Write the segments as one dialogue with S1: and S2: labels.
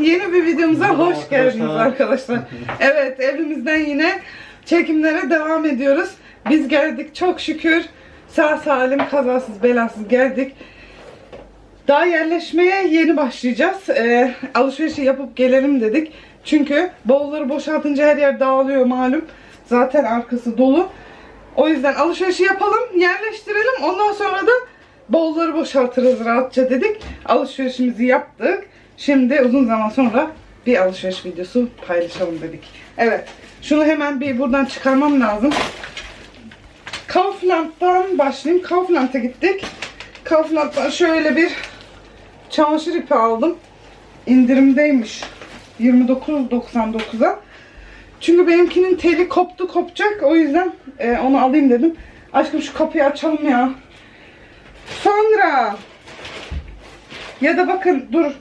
S1: Yeni bir videomuza
S2: Merhaba
S1: hoş geldiniz
S2: arkadaşlar.
S1: arkadaşlar. Evet evimizden yine çekimlere devam ediyoruz. Biz geldik çok şükür. Sağ salim kazasız belasız geldik. Daha yerleşmeye yeni başlayacağız. Ee, alışverişi yapıp gelelim dedik. Çünkü bavulları boşaltınca her yer dağılıyor malum. Zaten arkası dolu. O yüzden alışverişi yapalım, yerleştirelim. Ondan sonra da bavulları boşaltırız rahatça dedik. Alışverişimizi yaptık. Şimdi uzun zaman sonra bir alışveriş videosu paylaşalım dedik. Evet. Şunu hemen bir buradan çıkarmam lazım. Kaufland'dan başlayayım. Kaufland'a gittik. Kaufland'dan şöyle bir çamaşır ipi aldım. İndirimdeymiş. 29.99'a. Çünkü benimkinin teli koptu kopacak. O yüzden e, onu alayım dedim. Aşkım şu kapıyı açalım ya. Sonra ya da bakın dur.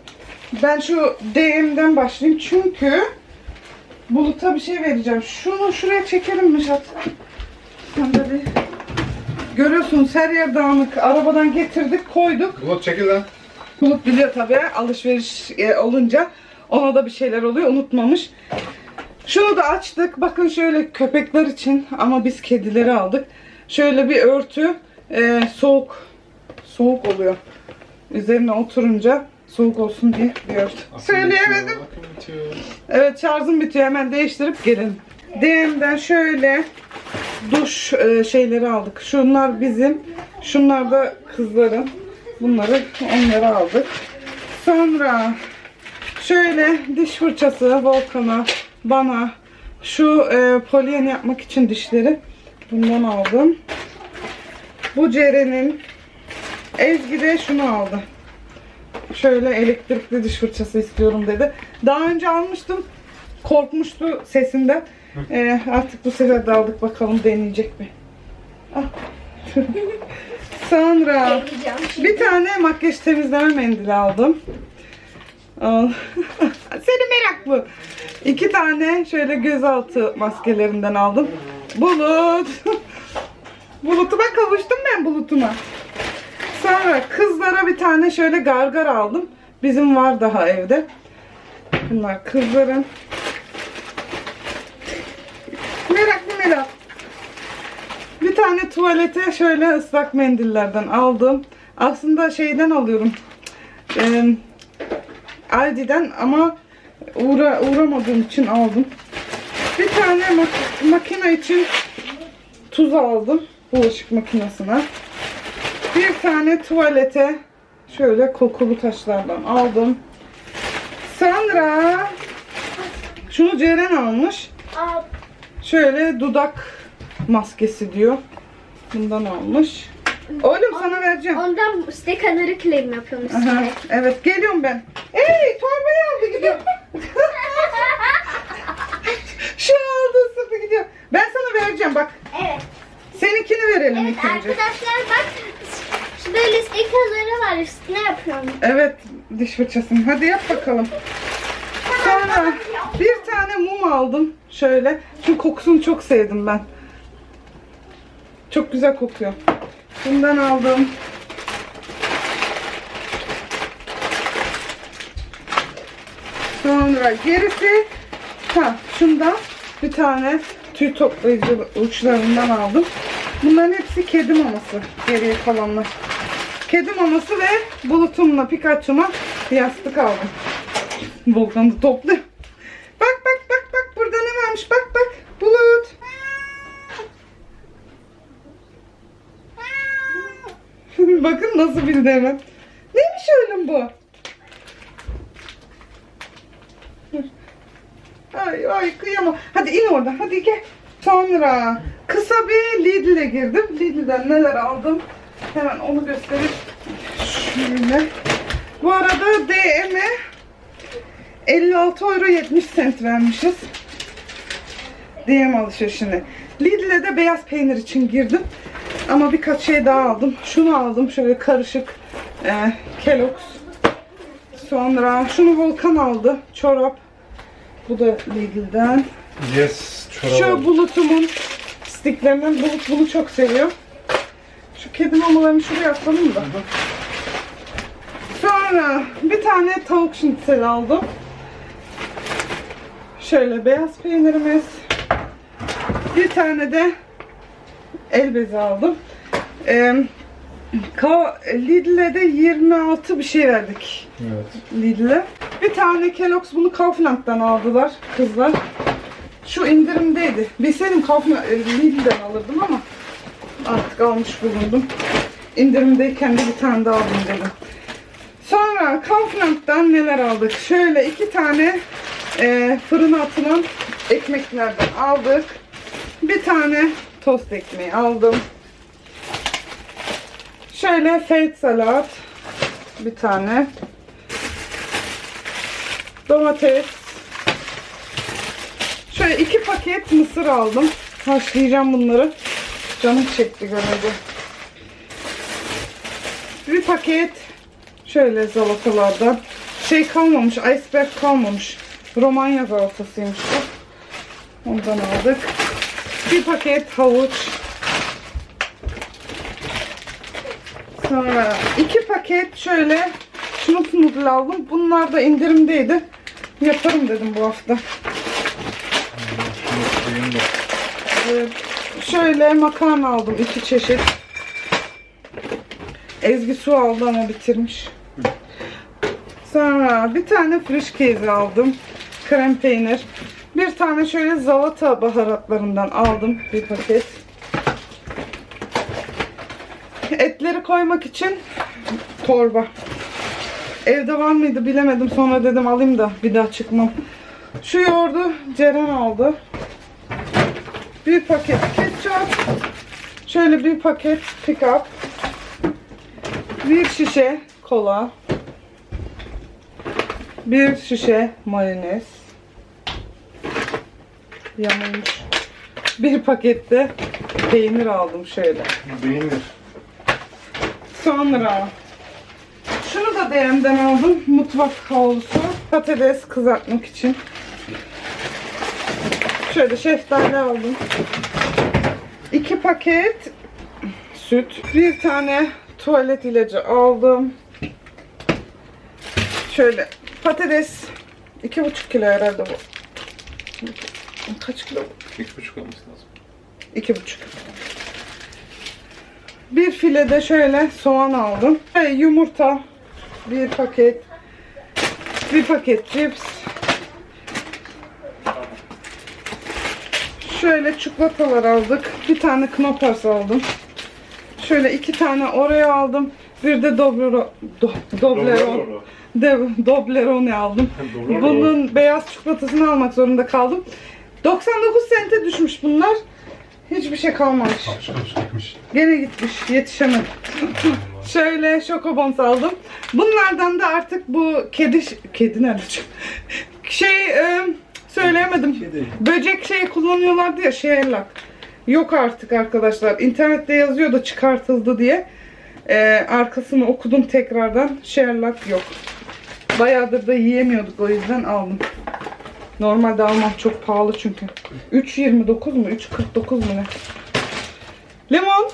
S1: Ben şu DM'den başlayayım. Çünkü Bulut'a bir şey vereceğim. Şunu şuraya çekelim mi Şat? Sen de bir... Görüyorsunuz her yer dağınık. Arabadan getirdik koyduk.
S2: Bulut çekil lan.
S1: Bulut biliyor tabii alışveriş e, olunca ona da bir şeyler oluyor unutmamış. Şunu da açtık. Bakın şöyle köpekler için ama biz kedileri aldık. Şöyle bir örtü e, soğuk soğuk oluyor. Üzerine oturunca soğuk olsun diye bir örtü. Söyleyemedim. Evet şarjım bitiyor hemen değiştirip gelin. DM'den şöyle duş e, şeyleri aldık. Şunlar bizim. Şunlar da kızların. Bunları onları aldık. Sonra şöyle diş fırçası Volkan'a bana şu e, polyen yapmak için dişleri bundan aldım. Bu Ceren'in Ezgi de şunu aldı. Şöyle elektrikli diş fırçası istiyorum dedi. Daha önce almıştım. Korkmuştu sesinden. Ee, artık bu sefer de aldık bakalım deneyecek mi? Ah. Sonra bir tane makyaj temizleme mendili aldım. Al. Seni merak bu. İki tane şöyle gözaltı maskelerinden aldım. Bulut. Bulutuma kavuştum ben bulutuma. Sonra kızlara bir tane şöyle gargar aldım. Bizim var daha evde. Bunlar kızların. Meraklı merak. Bir tane tuvalete şöyle ıslak mendillerden aldım. Aslında şeyden alıyorum. Ee, Aldi'den ama uğra uğramadığım için aldım. Bir tane mak- makine için tuz aldım. Bulaşık makinesine. Bir tane tuvalete şöyle kokulu taşlardan aldım. Sonra şunu Ceren almış. Şöyle dudak maskesi diyor. Bundan almış. Oğlum sana vereceğim.
S3: ondan stekanları claim yapıyormuş.
S1: Aha, evet geliyorum ben. Ey torbayı aldı gidiyor. Şu aldı sırtı gidiyor. Ben sana vereceğim bak.
S3: evet.
S1: Seninkini verelim
S3: Evet
S1: ilk önce.
S3: arkadaşlar bak böyle stikaları var üstüne yapıyorum.
S1: Evet diş fırçasını. Hadi yap bakalım. Sonra bir tane mum aldım. Şöyle. Çünkü kokusunu çok sevdim ben. Çok güzel kokuyor. Bundan aldım. Sonra gerisi ha şundan bir tane tüy toplayıcı uçlarından aldım. Bunların hepsi kedi maması. Geriye kalanlar. Kedi maması ve bulutumla Pikachu'ma yastık aldım. Volkan da topluyor. Bak bak bak bak burada ne varmış bak bak bulut. Bakın nasıl bildi hemen. Neymiş oğlum bu? Ay ay kıyamam. Hadi in oradan hadi gel. Sonra kısa bir Lidl'e girdim. Lidl'den neler aldım? Hemen onu göstereyim. Şöyle. Bu arada DM'e 56 euro 70 sent vermişiz. DM alışverişine. Lidl'e de beyaz peynir için girdim. Ama birkaç şey daha aldım. Şunu aldım. Şöyle karışık e, Kellogg's. Sonra şunu Volkan aldı. Çorap. Bu da Lidl'den.
S2: Yes. Çorap.
S1: Şu bulutumun stiklerinden bulut bunu çok seviyor. Şu kedi mamalarını şuraya atalım da. Sonra bir tane tavuk şnitzel aldım. Şöyle beyaz peynirimiz. Bir tane de el bezi aldım. Ee, Lidl'e de 26 bir şey verdik.
S2: Evet.
S1: Lidl'e. Bir tane Kellogg's bunu Kaufland'dan aldılar kızlar. Şu indirimdeydi. Bilseydim Kaufland, e, Lidl'den alırdım ama artık almış bulundum. İndirimdeyken de bir tane daha alayım dedim. Sonra Kaufland'dan neler aldık? Şöyle iki tane e, fırına atılan ekmeklerden aldık. Bir tane tost ekmeği aldım. Şöyle feit salat bir tane. Domates. Şöyle iki paket mısır aldım. Haşlayacağım bunları. Canım çekti görünce. Bir paket şöyle salatalardan. Şey kalmamış, iceberg kalmamış. Romanya salatasıymış bu. Ondan aldık. Bir paket havuç. Sonra iki paket şöyle şunu noodle aldım. Bunlar da indirimdeydi. Yaparım dedim bu hafta. Şöyle makarna aldım iki çeşit. Ezgi su aldı ama bitirmiş. Sonra bir tane friş case aldım. Krem peynir. Bir tane şöyle zalata baharatlarından aldım bir paket. Etleri koymak için torba. Evde var mıydı bilemedim. Sonra dedim alayım da bir daha çıkmam. Şu yoğurdu Ceren aldı. Bir paket ketçap. Şöyle bir paket pick up. Bir şişe kola. Bir şişe mayonez. Yanılmış. Bir pakette peynir aldım şöyle.
S2: Beğenir.
S1: Sonra şunu da DM'den aldım. Mutfak havlusu. Patates kızartmak için. Şöyle şeftali aldım. İki paket süt. Bir tane tuvalet ilacı aldım. Şöyle patates. iki buçuk kilo herhalde bu. Kaç kilo bu?
S2: İki buçuk olması lazım.
S1: İki buçuk. Bir file de şöyle soğan aldım. Ve yumurta. Bir paket. Bir paket cips. Şöyle çikolatalar aldık. Bir tane Knoppers aldım. Şöyle iki tane Oreo aldım. Bir de Doblero, do, Dobleron, de, Doblerone aldım. Bunun beyaz çikolatasını almak zorunda kaldım. 99 sente düşmüş bunlar. Hiçbir şey kalmamış.
S2: Şapşal çekmiş.
S1: Gene gitmiş. Yetişemedim. Şöyle şokobons aldım. Bunlardan da artık bu kedi... Kedi nerede? Şey e, söyleyemedim.
S2: Kedi.
S1: Böcek şey kullanıyorlardı ya Sheerlock. Yok artık arkadaşlar. İnternette yazıyor da çıkartıldı diye. E, arkasını okudum tekrardan. Sheerlock yok. Bayağıdır da yiyemiyorduk o yüzden aldım. Normalde almam çok pahalı çünkü. 3.29 mu? 3.49 mu ne? Limon.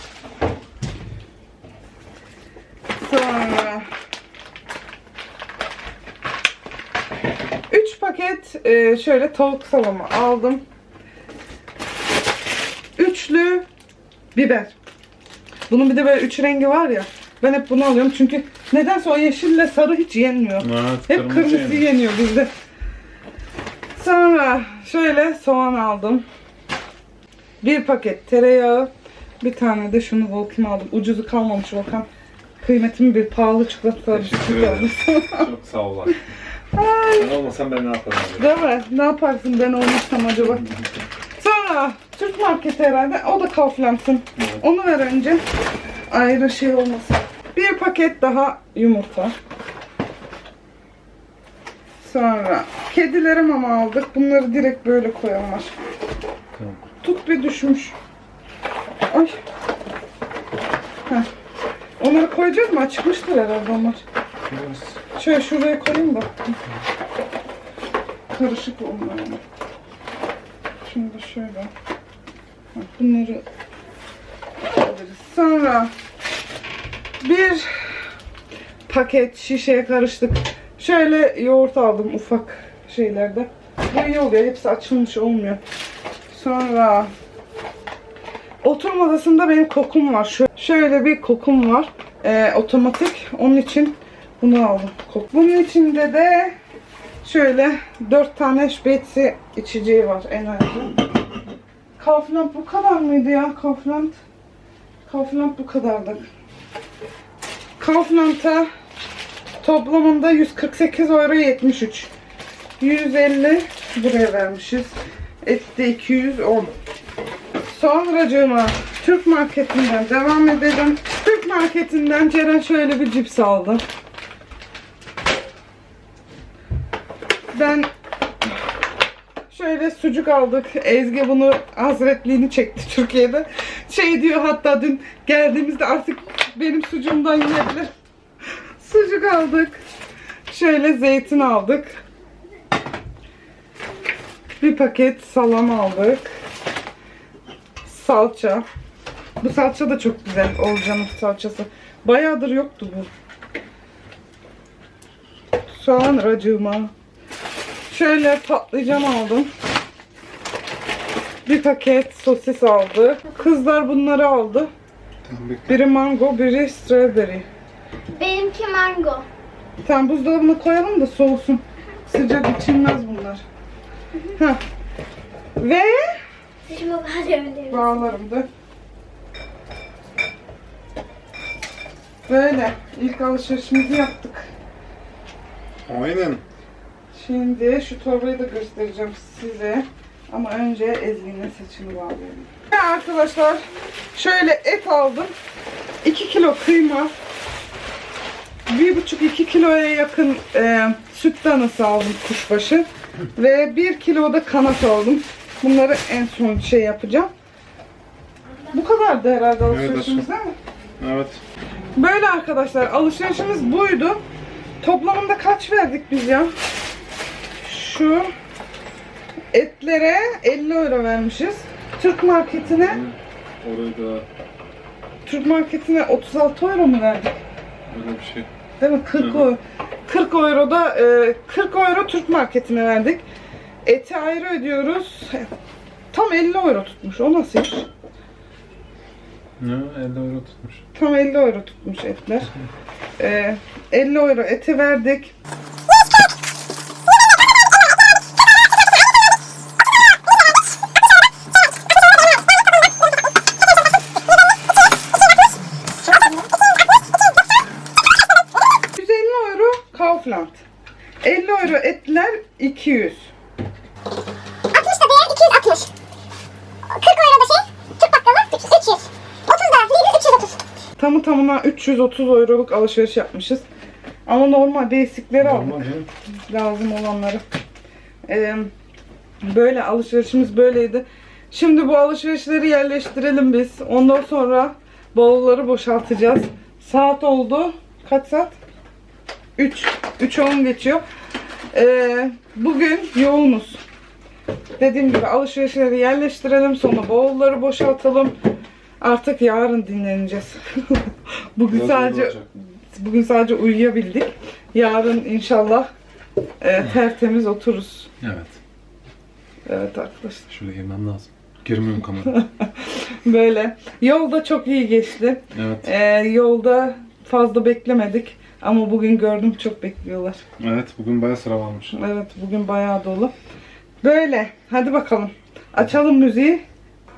S1: Sonra 3 paket e, şöyle tavuk salamı aldım. Üçlü biber. Bunun bir de böyle üç rengi var ya. Ben hep bunu alıyorum çünkü nedense o yeşille sarı hiç yenmiyor.
S2: Evet,
S1: Hep kırmızı yeniyor bizde. Sonra şöyle soğan aldım. Bir paket tereyağı. Bir tane de şunu Volkan aldım. Ucuzu kalmamış Volkan. Kıymetimi bir pahalı çikolata bisküvi aldım.
S2: Çok sağ ol.
S1: Ay,
S2: Ben olmasam ben ne yaparım?
S1: değil mi? Ne yaparsın ben olmazsam acaba? Sonra Türk marketi herhalde. O da Kaufland'ın. Onu ver önce. Ayrı şey olmasın. Bir paket daha yumurta. Sonra kedilere mama aldık. Bunları direkt böyle koyalım aşkım.
S2: Tamam.
S1: Tut bir düşmüş. Ay. Heh. Onları koyacağız mı? Açıkmıştır herhalde onlar.
S2: Biraz
S1: Şöyle şuraya koyayım da. Karışık onlar da şöyle. Bunları alırız. Sonra bir paket şişeye karıştık. Şöyle yoğurt aldım ufak şeylerde. Bu iyi oluyor. Hepsi açılmış olmuyor. Sonra oturma odasında benim kokum var. Şö- şöyle bir kokum var. Ee, otomatik. Onun için bunu aldım. Kok. Bunun içinde de şöyle dört tane şpetsi içeceği var en az. Kaufland bu kadar mıydı ya? Kaufland. Kaufland bu kadardı. Kaufland'a toplamında 148 euro 73. 150 buraya vermişiz. Etti 210. Sonracığıma Türk marketinden devam edelim. Türk marketinden Ceren şöyle bir cips aldı. Ben şöyle sucuk aldık. Ezgi bunu hazretliğini çekti Türkiye'de. Şey diyor hatta dün geldiğimizde artık benim sucuğumdan yiyebilir. Sucuk aldık. Şöyle zeytin aldık. Bir paket salam aldık. Salça. Bu salça da çok güzel. Olcanın salçası. Bayağıdır yoktu bu. Soğan racığıma. Şöyle patlıcan aldım. Bir paket sosis aldı. Kızlar bunları aldı. Biri mango, biri strawberry.
S3: Benimki mango.
S1: Tamam buzdolabına koyalım da soğusun. Sıcak içilmez bunlar. Heh. Ve bağlarım da. Böyle ilk alışverişimizi yaptık.
S2: Aynen.
S1: Şimdi şu torbayı da göstereceğim size. Ama önce Ezgi'nin saçını bağlayalım. Arkadaşlar şöyle et aldım. 2 kilo kıyma. 1,5-2 kiloya yakın e, süt danası aldım kuşbaşı. Ve 1 kilo da kanat aldım. Bunları en son şey yapacağım. Bu kadardı herhalde alışverişimiz değil mi?
S2: Evet.
S1: Böyle arkadaşlar alışverişimiz buydu. Toplamında kaç verdik biz ya? Şu etlere 50 euro vermişiz. Türk marketine
S2: Orayı da
S1: Türk marketine 36 euro mu verdik?
S2: öyle bir şey.
S1: Değil mi? 40
S2: Hı hı.
S1: euro. 40 euro da e, 40 euro Türk marketine verdik. Eti ayrı ödüyoruz. Tam 50 euro tutmuş. O nasıl iş?
S2: Ne? 50 euro tutmuş.
S1: Tam 50 euro tutmuş etler. Ee, 50 euro eti verdik. Kaufland. 50 euro etler 200.
S4: 60 da değer 260. 40 euro da şey, Türk bakkalı 300. 30 da Lidl 330.
S1: Tamı tamına 330 euroluk alışveriş yapmışız. Ama normal basicleri aldık.
S2: Normal canım.
S1: lazım olanları. Ee, böyle alışverişimiz böyleydi. Şimdi bu alışverişleri yerleştirelim biz. Ondan sonra bavulları boşaltacağız. Saat oldu. Kaç saat? 3. 3 10 geçiyor. Ee, bugün yoğunuz. Dediğim gibi alışverişleri yerleştirelim. Sonra bavulları boşaltalım. Artık yarın dinleneceğiz. bugün
S2: Biraz
S1: sadece bugün sadece uyuyabildik. Yarın inşallah e, tertemiz otururuz.
S2: Evet.
S1: Evet arkadaşlar.
S2: Şuraya girmem lazım. Girmiyorum kamera.
S1: Böyle. Yolda çok iyi geçti.
S2: evet.
S1: E, yolda fazla beklemedik. Ama bugün gördüm çok bekliyorlar.
S2: Evet bugün bayağı sıra varmış.
S1: Evet bugün bayağı dolu. Böyle. Hadi bakalım. Açalım müziği.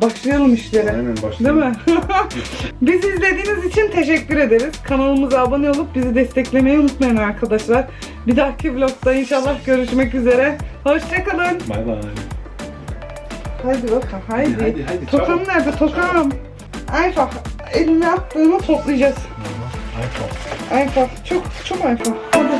S1: Başlayalım işlere.
S2: Aynen
S1: Değil
S2: başlayalım.
S1: mi? Bizi izlediğiniz için teşekkür ederiz. Kanalımıza abone olup bizi desteklemeyi unutmayın arkadaşlar. Bir dahaki vlogda inşallah görüşmek üzere. Hoşçakalın.
S2: Bay bay.
S1: Haydi bakalım haydi.
S2: Hadi, hadi,
S1: Tokam
S2: çabuk.
S1: nerede tokam? Ayfa eline attığını toplayacağız.
S2: iPhone.
S1: Ayfa çok çok Ayfa. Hadi